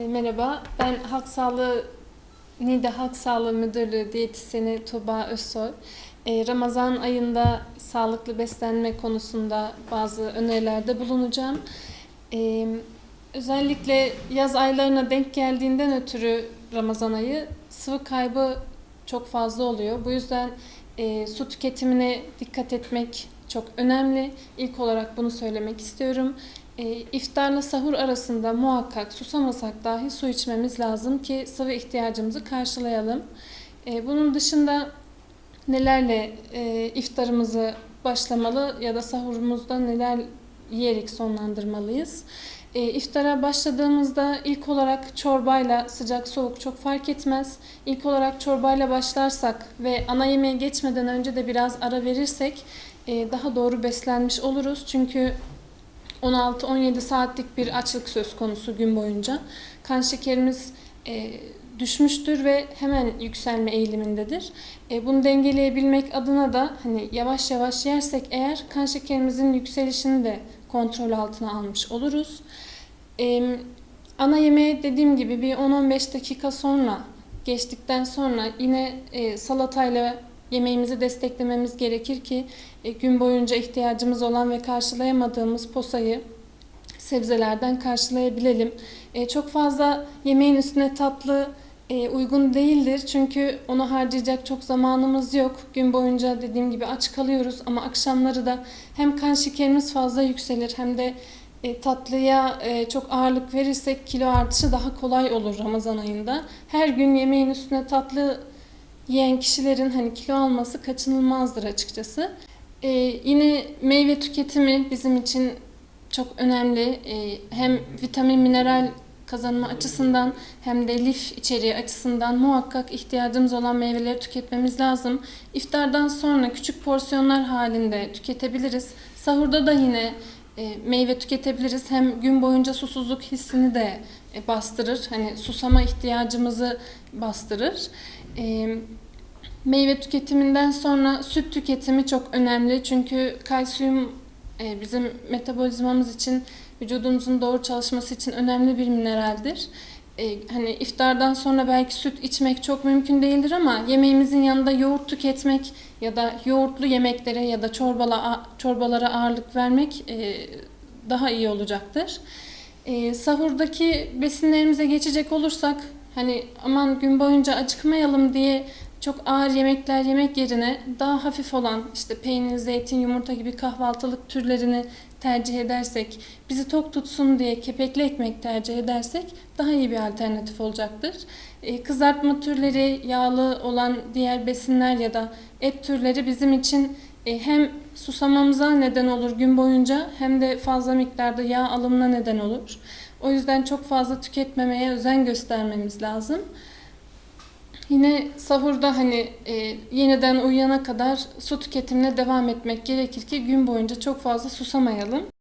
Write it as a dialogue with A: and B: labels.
A: E, Merhaba, ben Halk Sağlığı NİDA Halk Sağlığı Müdürlüğü diyetisyeni Tuğba Özsoy. E, Ramazan ayında sağlıklı beslenme konusunda bazı önerilerde bulunacağım. E, Özellikle yaz aylarına denk geldiğinden ötürü Ramazan ayı sıvı kaybı çok fazla oluyor. Bu yüzden e, su tüketimine dikkat etmek çok önemli. İlk olarak bunu söylemek istiyorum. E, iftarla sahur arasında muhakkak susamasak dahi su içmemiz lazım ki sıvı ihtiyacımızı karşılayalım. E, bunun dışında nelerle e, iftarımızı başlamalı ya da sahurumuzda neler yiyerek sonlandırmalıyız? E, iftara başladığımızda ilk olarak çorbayla sıcak soğuk çok fark etmez. İlk olarak çorbayla başlarsak ve ana yemeğe geçmeden önce de biraz ara verirsek e, daha doğru beslenmiş oluruz. Çünkü 16-17 saatlik bir açlık söz konusu gün boyunca. Kan şekerimiz e, düşmüştür ve hemen yükselme eğilimindedir. E, bunu dengeleyebilmek adına da hani yavaş yavaş yersek eğer kan şekerimizin yükselişini de kontrol altına almış oluruz. E, ana yemeğe dediğim gibi bir 10-15 dakika sonra geçtikten sonra yine e, salatayla yemeğimizi desteklememiz gerekir ki e, gün boyunca ihtiyacımız olan ve karşılayamadığımız posayı sebzelerden karşılayabilelim. E, çok fazla yemeğin üstüne tatlı e, uygun değildir çünkü onu harcayacak çok zamanımız yok. Gün boyunca dediğim gibi aç kalıyoruz ama akşamları da hem kan şekerimiz fazla yükselir hem de e, tatlıya e, çok ağırlık verirsek kilo artışı daha kolay olur Ramazan ayında. Her gün yemeğin üstüne tatlı yiyen kişilerin hani kilo alması kaçınılmazdır açıkçası. Ee, yine meyve tüketimi bizim için çok önemli. Ee, hem vitamin, mineral kazanma açısından hem de lif içeriği açısından muhakkak ihtiyacımız olan meyveleri tüketmemiz lazım. İftardan sonra küçük porsiyonlar halinde tüketebiliriz. Sahurda da yine e, meyve tüketebiliriz. Hem gün boyunca susuzluk hissini de e, bastırır. Hani susama ihtiyacımızı bastırır. E, meyve tüketiminden sonra süt tüketimi çok önemli. Çünkü kalsiyum bizim metabolizmamız için, vücudumuzun doğru çalışması için önemli bir mineraldir. E, hani iftardan sonra belki süt içmek çok mümkün değildir ama yemeğimizin yanında yoğurt tüketmek ya da yoğurtlu yemeklere ya da çorbala, çorbalara ağırlık vermek e, daha iyi olacaktır. E, sahurdaki besinlerimize geçecek olursak hani aman gün boyunca acıkmayalım diye çok ağır yemekler yemek yerine daha hafif olan işte peynir, zeytin, yumurta gibi kahvaltılık türlerini tercih edersek, bizi tok tutsun diye kepekli ekmek tercih edersek daha iyi bir alternatif olacaktır. Ee, kızartma türleri, yağlı olan diğer besinler ya da et türleri bizim için e, hem susamamıza neden olur gün boyunca hem de fazla miktarda yağ alımına neden olur. O yüzden çok fazla tüketmemeye özen göstermemiz lazım. Yine sahurda hani e, yeniden uyuyana kadar su tüketimine devam etmek gerekir ki gün boyunca çok fazla susamayalım.